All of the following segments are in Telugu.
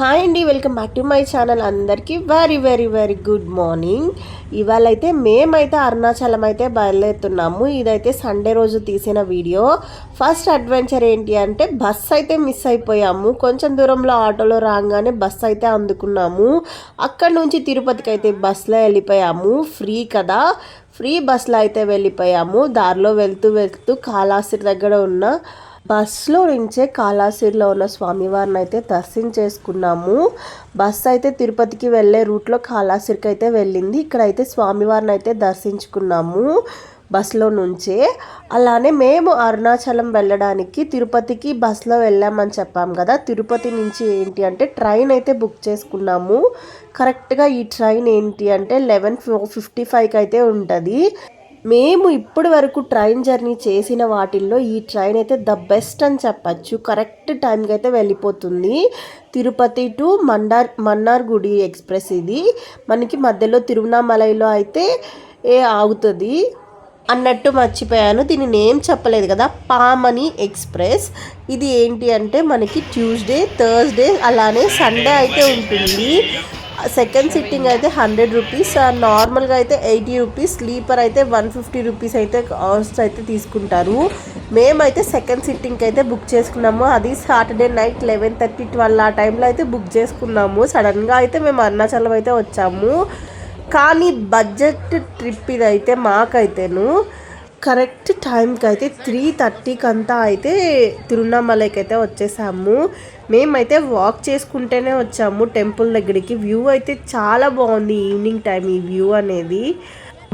హాయ్ అండి welcome back to my channel అందరికీ very very very good morning ఇవాళ అయితే మేమైతే అరుణాచలం అయితే బయలుదేరుతున్నాము. ఇదైతే సండే రోజు తీసిన వీడియో ఫస్ట్ అడ్వెంచర్ ఏంటి అంటే బస్ అయితే మిస్ అయిపోయాము. కొంచెం దూరంలో ఆటోలో రాగానే బస్ అయితే అందుకున్నాము. అక్కడ నుంచి తిరుపతికి అయితే బస్సులో వెళ్ళిపోయాము. ఫ్రీ కదా. ఫ్రీ బస్సులో అయితే వెళ్ళిపోయాము. దారిలో వెళ్తూ వెళ్తూ కాళాస్త్రి దగ్గర ఉన్న బస్సులో నుంచే కాళాసిరిలో ఉన్న స్వామివారిని అయితే దర్శనం చేసుకున్నాము. బస్ అయితే తిరుపతికి వెళ్ళే రూట్లో కాళాసిరికి అయితే వెళ్ళింది. ఇక్కడైతే స్వామివారిని అయితే దర్శించుకున్నాము బస్సులో నుంచే. అలానే మేము అరుణాచలం వెళ్ళడానికి తిరుపతికి బస్సులో వెళ్ళామని చెప్పాం కదా. తిరుపతి నుంచి ఏంటి అంటే ట్రైన్ అయితే బుక్ చేసుకున్నాము. కరెక్ట్గా ఈ ట్రైన్ ఏంటి అంటే లెవెన్ ఫిఫ్టీ ఫైవ్కి అయితే ఉంటుంది. మేము ఇప్పటి వరకు ట్రైన్ జర్నీ చేసిన వాటిల్లో ఈ ట్రైన్ అయితే ద బెస్ట్ అని చెప్పచ్చు. కరెక్ట్ టైంకి అయితే వెళ్ళిపోతుంది. తిరుపతి టు మండార్ మన్నార్గుడి ఎక్స్ప్రెస్ ఇది. మనకి మధ్యలో తిరువణామలైలో అయితే ఏ ఆగుతుంది. అన్నట్టు మర్చిపోయాను. దీని నేమ్ చెప్పలేదు కదా పామని ఎక్స్ప్రెస్. ఇది ఏంటి అంటే మనకి ట్యూస్డే థర్స్డే అలానే సండే అయితే ఉంటుంది. సెకండ్ సిట్టింగ్ అయితే హండ్రెడ్ రూపీస్ నార్మల్గా అయితే ఎయిటీ రూపీస్ స్లీపర్ అయితే వన్ ఫిఫ్టీ రూపీస్ అయితే కాస్ట్ అయితే తీసుకుంటారు. మేమైతే సెకండ్ సిట్టింగ్కి అయితే బుక్ చేసుకున్నాము. అది Saturday night eleven thirty twelve ఆ టైంలో అయితే బుక్ చేసుకున్నాము. సడన్గా అయితే మేము అరుణాచలం అయితే వచ్చాము. కానీ బడ్జెట్ ట్రిప్ ఇదైతే మాకైతేను కరెక్ట్ టైంకి అయితే త్రీ థర్టీకి అంతా అయితే తిరువண்ணామలైకి అయితే వచ్చేసాము. మేమైతే వాక్ చేసుకుంటేనే వచ్చాము టెంపుల్ దగ్గరికి. వ్యూ అయితే చాలా బాగుంది. ఈవినింగ్ టైం ఈ వ్యూ అనేది.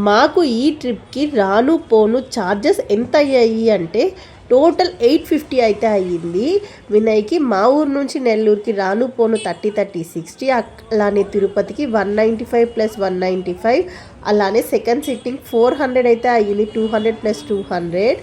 మాకు ఈ ట్రిప్కి రాను పోను ఛార్జెస్ ఎంత అయ్యాయి అంటే టోటల్ ఎయిట్ ఫిఫ్టీ అయితే అయ్యింది. వినయ్కి మా ఊరు నుంచి నెల్లూరుకి రాను పోను థర్టీ థర్టీ సిక్స్టీ అలానే తిరుపతికి one ninety five plus one ninety five అలానే సెకండ్ సిట్టింగ్ ఫోర్ హండ్రెడ్ అయితే అయ్యింది two hundred plus two hundred.